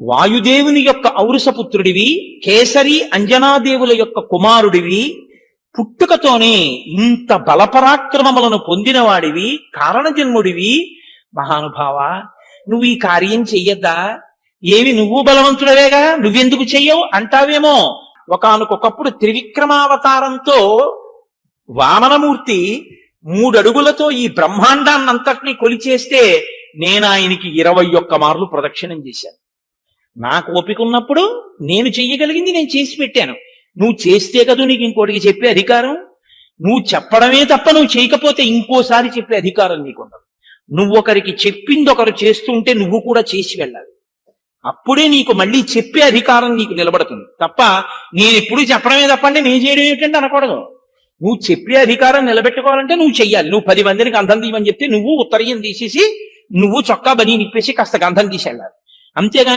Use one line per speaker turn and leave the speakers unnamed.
వాయుదేవుని యొక్క ఔరుసపుత్రుడివి కేసరి అంజనాదేవుల యొక్క కుమారుడివి పుట్టుకతోనే ఇంత బలపరాక్రమములను పొందినవాడివి కారణజన్ముడివి. మహానుభావ నువ్వు ఈ కార్యం చెయ్యద్దా? ఏవి నువ్వు బలవంతుడవేగా? నువ్వెందుకు చెయ్యవు? అంటావేమో. ఒకనకొకప్పుడు త్రివిక్రమావతారంతో వామనమూర్తి మూడడుగులతో ఈ బ్రహ్మాండాన్నంతటినీ కొలిచేస్తే నేను ఆయనకి ఇరవై ఒక్క మార్లు ప్రదక్షిణం చేశాను. నాకు ఓపిక ఉన్నప్పుడు నేను చెయ్యగలిగింది నేను చేసి పెట్టాను. నువ్వు చేస్తే కదా నీకు ఇంకోటికి చెప్పే అధికారం? నువ్వు చెప్పడమే తప్ప నువ్వు చేయకపోతే ఇంకోసారి చెప్పే అధికారం నీకుండదు. నువ్వు ఒకరికి చెప్పింది ఒకరు చేస్తుంటే నువ్వు కూడా చేసి వెళ్ళాలి. అప్పుడే నీకు మళ్ళీ చెప్పే అధికారం నీకు నిలబడుతుంది. తప్ప నేను ఎప్పుడు చెప్పడమే తప్పండి నేను చేయడం ఏమిటంటే అనకూడదు. నువ్వు చెప్పే అధికారం నిలబెట్టుకోవాలంటే నువ్వు చెయ్యాలి. నువ్వు పది మందిని గంధం తీయమని చెప్తే నువ్వు ఉత్తరీయం తీసేసి నువ్వు చొక్కా బని నిప్పేసి కాస్త గంధం తీసి వెళ్ళాలి. అంతేగాని